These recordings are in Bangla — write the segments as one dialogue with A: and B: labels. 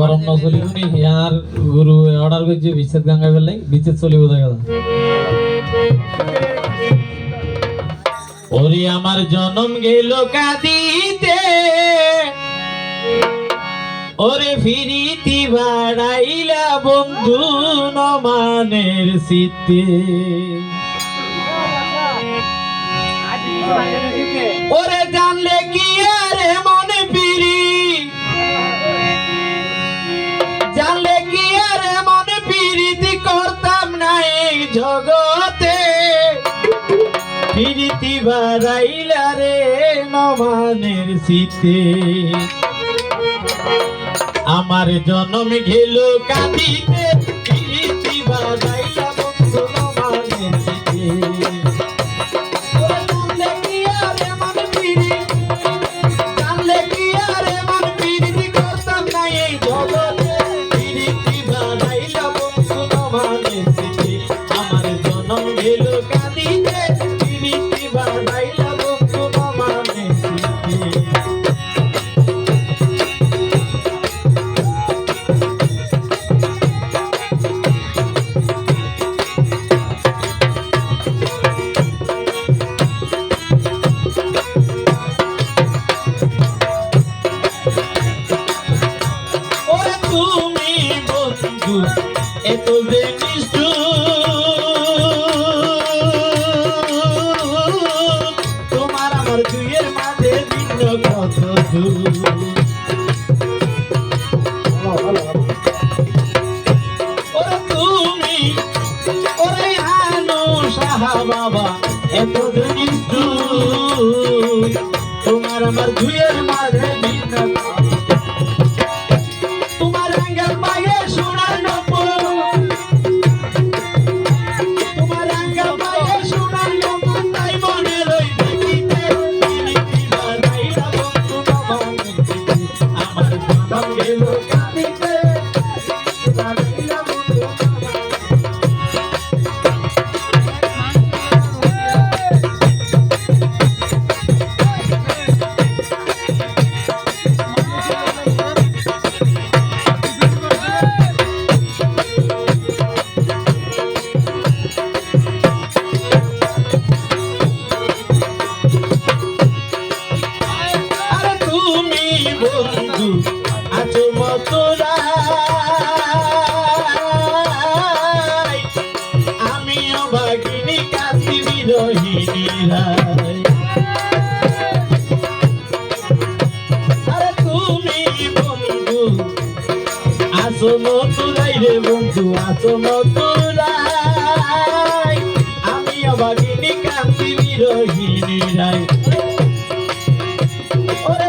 A: গরম নকলি শুনি হিয়ার গুরু অর্ডার বিচ্ছেদ গঙ্গা বেলাই বিচ্ছেদ চলিব আমার জনম গেল কাঁদিতে, ওরে ফিরিতি বাড়াইলা বন্ধু নমানের সিতে ওরে জগতে ফিরিতি বাড়াইলা রে নমানের শীতে। আমার জনম ঘেল কাঁদিতে ফিরিতি বাড়াইলা cabines তুমি ওরে হানো সাহা বাবা এত রোহিণী রায় আরে তুমি বন্ধু আসো মতুরাই রে বন্ধু আসো মতুরাই আমি অবাগিনী কান্তি রোহিণী রায়। ওরে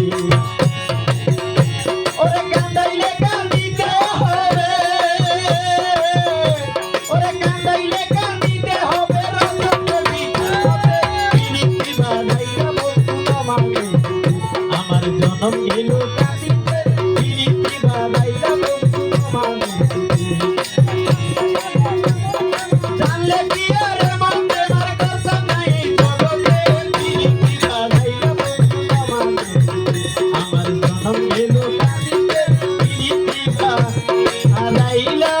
A: লাইলা